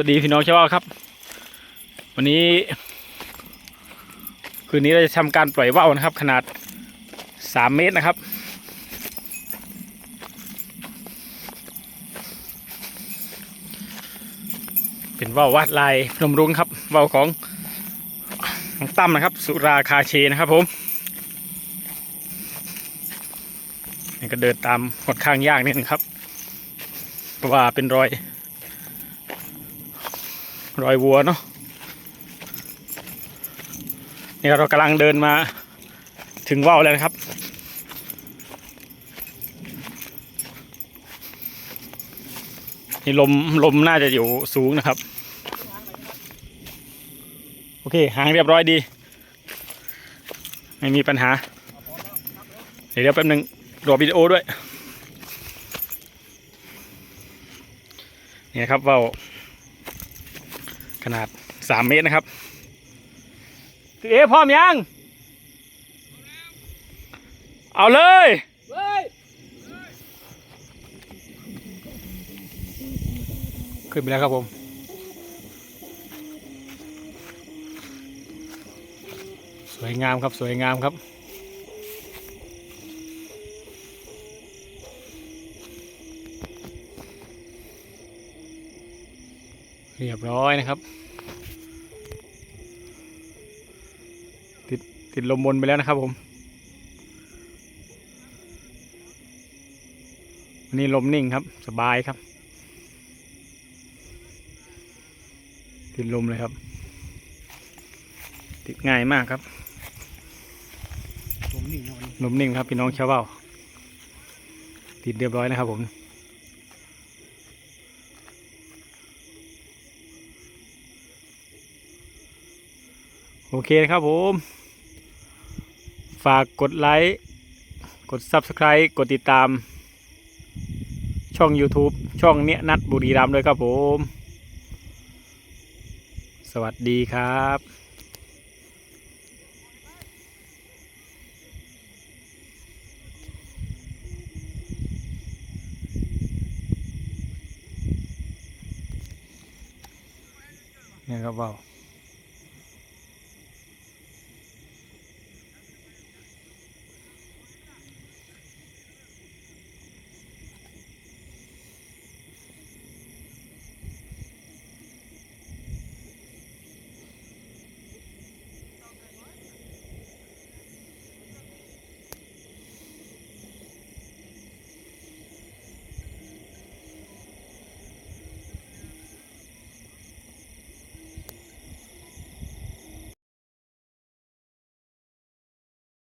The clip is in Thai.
วัสดีพี่น้องชาวบ้านครับ วันนี้ คืนนี้เราจะทำการปล่อยว่าวนะครับ ขนาดสามเมตรนะครับ เป็นว่าววาดลายพนมรุ้งครับว่าวของน้องตั้มนะครับ สุราคาเชนะครับผมนี่ก็เดินตามค่อนข้างยากนิดนึงครับ เพราะว่าเป็นรอย รอยวัวเนาะนี่เรากำลังเดินมาถึงว่าวแล้วนะครับ นี่ลมลมน่าจะอยู่สูงนะครับ โอเคหางเรียบร้อยดี ไม่มีปัญหา เดี๋ยวแป๊บนึงรอวิดีโอด้วย นี่ครับว่าว ขนาดสามเมตรนะครับเอ๋พร้อมยัง เอาเลยขึ้นไปแล้วครับผม สวยงามครับสวยงามครับ เรียบร้อยนะครับ ติดติดลมบนไปแล้วนะครับผมวันนี้ลมนิ่งครับ สบายครับ ติดลมเลยครับ ติดง่ายมากครับผมนี่นอนลมนิ่งครับพี่น้องชาวเบ้าติดเรียบร้อยนะครับผม โอเคนะครับผม ฝากกดไลค์กด Subscribe กดติดตาม ช่อง YouTube ช่องเนี้ยนัดบุรีรัมย์ด้วยครับผม สวัสดีครับเนี่ยครับว่า